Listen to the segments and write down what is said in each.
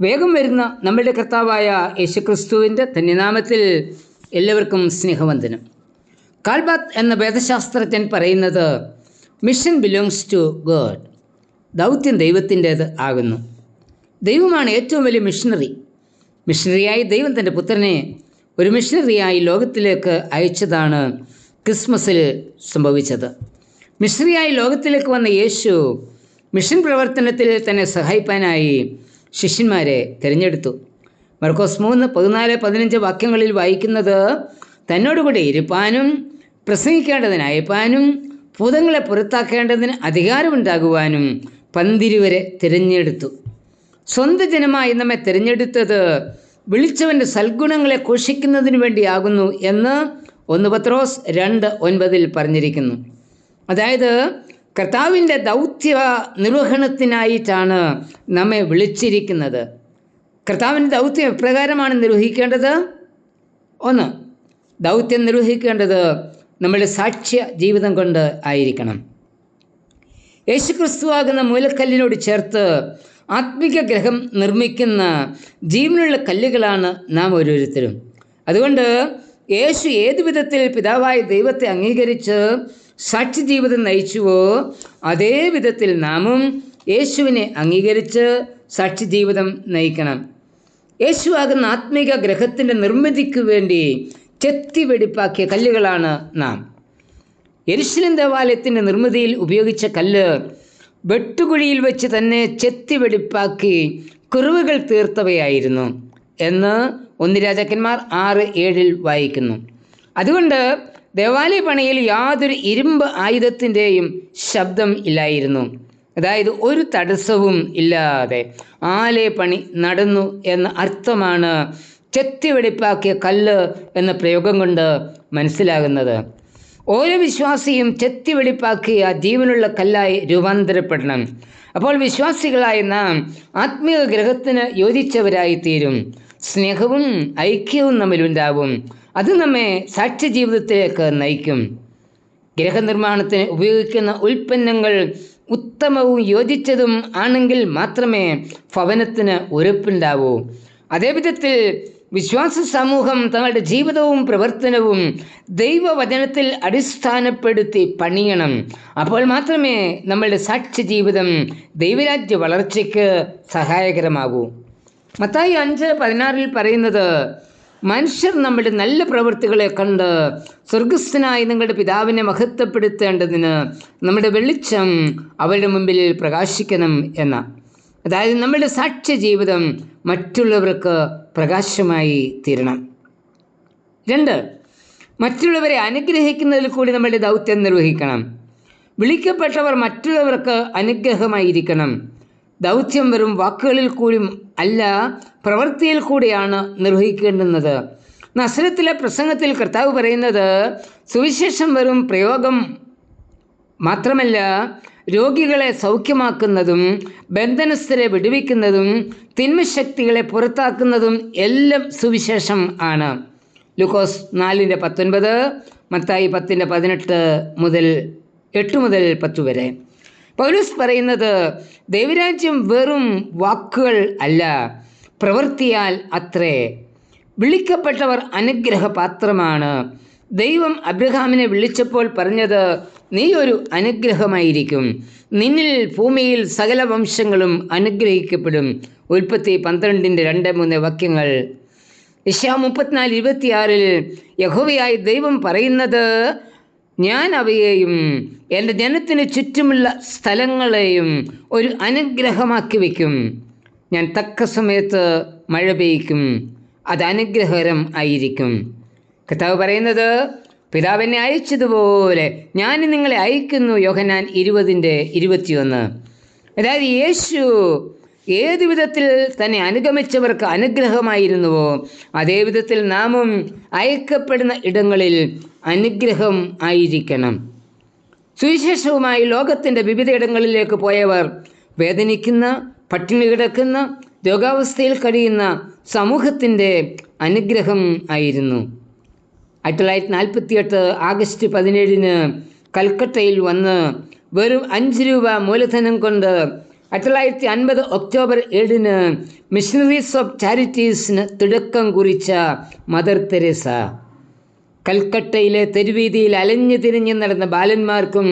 വേഗം വരുന്ന നമ്മളുടെ കർത്താവായ യേശുക്രിസ്തുവിന്റെ ധന്യനാമത്തിൽ എല്ലാവർക്കും സ്നേഹവന്ദനം. കാൽബാത്ത് എന്ന വേദശാസ്ത്രജ്ഞൻ പറയുന്നത് മിഷൻ ബിലോങ്സ് ടു ഗോഡ് ദൗത്യം ദൈവത്തിന്റേത് ആകുന്നു. ദൈവമാണ് ഏറ്റവും വലിയ മിഷണറി മിഷണറിയായി ദൈവം തന്റെ പുത്രനെ ഒരു മിഷണറിയായി ലോകത്തിലേക്ക് അയച്ചതാണ് ക്രിസ്മസിൽ സംഭവിച്ചത്. മിഷണറിയായി ലോകത്തിലേക്ക് വന്ന യേശു മിഷൻ പ്രവർത്തനത്തിൽ തന്നെ സഹായിപ്പാനായി ശിഷ്യന്മാരെ തിരഞ്ഞെടുത്തു. മർക്കോസ് മൂന്ന് പതിനാല് പതിനഞ്ച് വാക്യങ്ങളിൽ വായിക്കുന്നത് തന്നോടുകൂടി ഇരുപ്പാനും പ്രസംഗിക്കേണ്ടതിന് അയപ്പാനും ഭൂതങ്ങളെ പുറത്താക്കേണ്ടതിന് അധികാരമുണ്ടാകുവാനും പന്തിരുവരെ തിരഞ്ഞെടുത്തു. സ്വന്തം ജനമായി നമ്മെ തിരഞ്ഞെടുത്തത് വിളിച്ചവന്റെ സൽഗുണങ്ങളെ ഘോഷിക്കുന്നതിന് വേണ്ടിയാകുന്നു എന്ന് ഒന്ന് പത്രോസ് രണ്ട് ഒൻപതിൽ പറഞ്ഞിരിക്കുന്നു. അതായത് കർത്താവിന്റെ ദൗത്യ നിർവഹണത്തിനായിട്ടാണ് നമ്മെ വിളിച്ചിരിക്കുന്നത്. കർത്താവിന്റെ ദൗത്യം എപ്രകാരമാണ് നിർവഹിക്കേണ്ടത്? ഒന്ന് ദൗത്യം നിർവഹിക്കേണ്ടത് നമ്മുടെ സാക്ഷ്യ ജീവിതം കൊണ്ട് ആയിരിക്കണം. യേശുക്രിസ്തുവാകുന്ന മൂലക്കല്ലിനോട് ചേർത്ത് ആത്മിക ഗ്രഹം നിർമ്മിക്കുന്ന ജീവനുള്ള കല്ലുകളാണ് നാം ഓരോരുത്തരും. അതുകൊണ്ട് യേശു ഏതു വിധത്തിൽ പിതാവായ ദൈവത്തെ അംഗീകരിച്ച് സാക്ഷി ജീവിതം നയിച്ചുവോ? അതേ വിധത്തിൽ നാമും യേശുവിനെ അംഗീകരിച്ച് സാക്ഷി ജീവിതം നയിക്കണം യേശുവാകുന്ന ആത്മീക ഗ്രഹത്തിന്റെ നിർമ്മിതിക്ക് വേണ്ടി ചെത്തി വെടിപ്പാക്കിയ കല്ലുകളാണ് നാം. എരിശിലം ദേവാലയത്തിന്റെ നിർമ്മിതിയിൽ ഉപയോഗിച്ച കല്ല് വെട്ടുകുഴിയിൽ വെച്ച് തന്നെ ചെത്തി വെടിപ്പാക്കി കുറിവുകൾ തീർത്തവയായിരുന്നു എന്ന് ഒന്ന് രാജാക്കന്മാർ ആറ് ഏഴിൽ വായിക്കുന്നു. അതുകൊണ്ട് ദേവാലയ പണിയിൽ യാതൊരു ഇരുമ്പ് ആയുധത്തിന്റെയും ശബ്ദം ഇല്ലായിരുന്നു. അതായത് ഒരു തടസ്സവും ഇല്ലാതെ ആലയ പണി നടന്നു എന്ന അർത്ഥമാണ് ചെത്തി വെടിപ്പാക്കിയ കല്ല് എന്ന പ്രയോഗം കൊണ്ട് മനസ്സിലാകുന്നത്. ഓരോ വിശ്വാസിയും ചെത്തി വെടിപ്പാക്കിയ ജീവനുള്ള കല്ലായി രൂപാന്തരപ്പെടണം. അപ്പോൾ വിശ്വാസികളായ നാം ആത്മീയ ഗ്രഹത്തിന് യോജിച്ചവരായി തീരും സ്നേഹവും ഐക്യവും നമ്മിലുണ്ടാവും. അത് നമ്മെ സാക്ഷ്യ ജീവിതത്തിലേക്ക് നയിക്കും. ഗ്രഹനിർമ്മാണത്തിന് ഉപയോഗിക്കുന്ന ഉൽപ്പന്നങ്ങൾ ഉത്തമവും യോജിച്ചതും ആണെങ്കിൽ മാത്രമേ ഭവനത്തിന് ഉറപ്പുണ്ടാവൂ അതേവിധത്തിൽ വിശ്വാസ സമൂഹം തങ്ങളുടെ ജീവിതവും പ്രവർത്തനവും ദൈവവചനത്തിൽ അടിസ്ഥാനപ്പെടുത്തി പണിയണം. അപ്പോൾ മാത്രമേ നമ്മളുടെ സാക്ഷ്യ ജീവിതം ദൈവരാജ്യ വളർച്ചയ്ക്ക് സഹായകരമാകൂ. മത്തായി അഞ്ച് പതിനാറിൽ പറയുന്നത് മനുഷ്യർ നമ്മുടെ നല്ല പ്രവൃത്തികളെ കണ്ട് സ്വർഗസ്ഥനായ നിങ്ങളുടെ പിതാവിനെ മഹത്വപ്പെടുത്തേണ്ടതിന് നമ്മുടെ വെളിച്ചം അവരുടെ മുമ്പിൽ പ്രകാശിക്കണം എന്ന. അതായത് നമ്മുടെ സാക്ഷ്യ ജീവിതം മറ്റുള്ളവർക്ക് പ്രകാശമായി തീരണം. രണ്ട് മറ്റുള്ളവരെ അനുഗ്രഹിക്കുന്നതിൽ കൂടി നമ്മുടെ ദൗത്യം നിർവഹിക്കണം. വിളിക്കപ്പെട്ടവർ മറ്റുള്ളവർക്ക് അനുഗ്രഹമായിരിക്കണം. ദൗത്യം വെറും വാക്കുകളിൽ കൂടി അല്ല പ്രവൃത്തിയിൽ കൂടിയാണ് നിർവഹിക്കേണ്ടുന്നത്. നസ്രത്തിലെ പ്രസംഗത്തിൽ കർത്താവ് പറയുന്നത് സുവിശേഷം വെറും പ്രയോഗം മാത്രമല്ല രോഗികളെ സൗഖ്യമാക്കുന്നതും ബന്ധനസ്ഥരെ വിടുവിക്കുന്നതും തിന്മശക്തികളെ പുറത്താക്കുന്നതും എല്ലാം സുവിശേഷം ആണ്. ലുക്കോസ് നാലിന്റെ പത്തൊൻപത് മത്തായി പത്തിന്റെ പതിനെട്ട് മുതൽ എട്ട് മുതൽ പത്ത് വരെ. പൗലൂസ് പറയുന്നത് ദൈവരാജ്യം വെറും വാക്കുകൾ അല്ല. പ്രവൃത്തിയാൽ അത്രേ. വിളിക്കപ്പെട്ടവർ അനുഗ്രഹപാത്രമാണ്. ദൈവം അബ്രഹാമിനെ വിളിച്ചപ്പോൾ പറഞ്ഞത് നീ ഒരു അനുഗ്രഹമായിരിക്കും. നിന്നിൽ ഭൂമിയിൽ സകല വംശങ്ങളും അനുഗ്രഹിക്കപ്പെടും. ഉൽപ്പത്തി പന്ത്രണ്ടിന്റെ രണ്ട് മൂന്ന് വാക്യങ്ങൾ. ഇഷ്യ മുപ്പത്തിനാല് ഇരുപത്തിയാറിൽ യഹോവയായി ദൈവം പറയുന്നത് ഞാൻ അവയെയും എന്റെ ജനത്തിന് ചുറ്റുമുള്ള സ്ഥലങ്ങളെയും ഒരു അനുഗ്രഹമാക്കി വയ്ക്കും. ഞാൻ തക്ക സമയത്ത് മഴ പെയ്യ്ക്കും. അത് അനുഗ്രഹകരം ആയിരിക്കും. കർത്താവ് പറയുന്നത് പിതാവിനെ അയച്ചതുപോലെ ഞാൻ നിങ്ങളെ അയക്കുന്നു. യോഹനാൻ ഇരുപതിന്റെ ഇരുപത്തിയൊന്ന്. അതായത് യേശു ഏത് വിധത്തിൽ തന്നെ അനുഗമിച്ചവർക്ക് അനുഗ്രഹമായിരുന്നുവോ അതേ വിധത്തിൽ നാമും അയക്കപ്പെടുന്ന ഇടങ്ങളിൽ അനുഗ്രഹം ആയിരിക്കണം. സുവിശേഷവുമായി ലോകത്തിന്റെ വിവിധയിടങ്ങളിലേക്ക് പോയവർ വേദനിക്കുന്ന പട്ടിണി കിടക്കുന്ന രോഗാവസ്ഥയിൽ കഴിയുന്ന സമൂഹത്തിന്റെ അനുഗ്രഹം ആയിരുന്നു. ആയിരത്തി തൊള്ളായിരത്തി നാൽപ്പത്തിയെട്ട് ആഗസ്റ്റ് പതിനേഴിന് കൽക്കട്ടയിൽ വന്ന് വെറും അഞ്ച് രൂപ മൂലധനം കൊണ്ട് ആയിരത്തി തൊള്ളായിരത്തി അൻപത് ഒക്ടോബർ ഏഴിന് മിഷണറീസ് ഓഫ് ചാരിറ്റീസിന് തുടക്കം കുറിച്ച മദർ തെരേസ കൽക്കട്ടയിലെ തെരുവീതിയിൽ അലഞ്ഞു തിരിഞ്ഞു നടന്ന ബാലന്മാർക്കും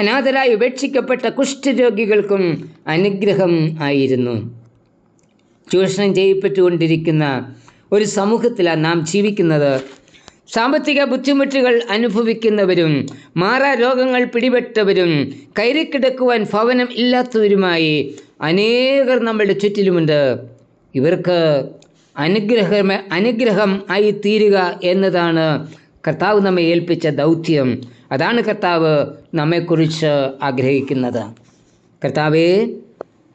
അനാഥരായി ഉപേക്ഷിക്കപ്പെട്ട കുഷ്ഠരോഗികൾക്കും അനുഗ്രഹം ആയിരുന്നു. ചൂഷണം ചെയ്യപ്പെട്ടുകൊണ്ടിരിക്കുന്ന ഒരു സമൂഹത്തിലാണ് നാം ജീവിക്കുന്നത്. സാമ്പത്തിക ബുദ്ധിമുട്ടുകൾ അനുഭവിക്കുന്നവരും മാറാ രോഗങ്ങൾ പിടിപെട്ടവരും കയറിക്കിടക്കുവാൻ ഭവനം ഇല്ലാത്തവരുമായി അനേകർ നമ്മളുടെ ചുറ്റിലുമുണ്ട്. ഇവർക്ക് അനുഗ്രഹം അനുഗ്രഹം ആയി തീരുക എന്നതാണ് കർത്താവ് നമ്മെ ഏൽപ്പിച്ച ദൗത്യം. അതാണ് കർത്താവ് നമ്മെക്കുറിച്ച് ആഗ്രഹിക്കുന്നത്. കർത്താവെ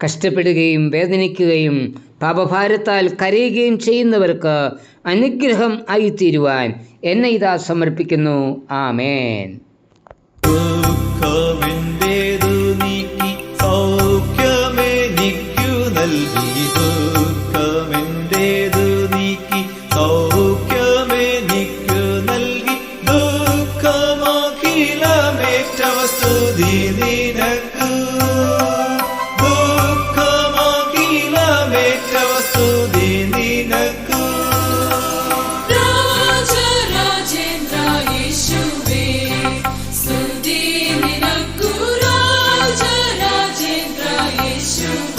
കഷ്ടപ്പെടുകയും വേദനിക്കുകയും പാപഭാരത്താൽ കരയുകയും ചെയ്യുന്നവർക്ക് അനുഗ്രഹം ആയിത്തീരുവാൻ എന്നെ ഇതാ സമർപ്പിക്കുന്നു. ആമേൻ. നീക്കി you.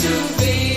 to be.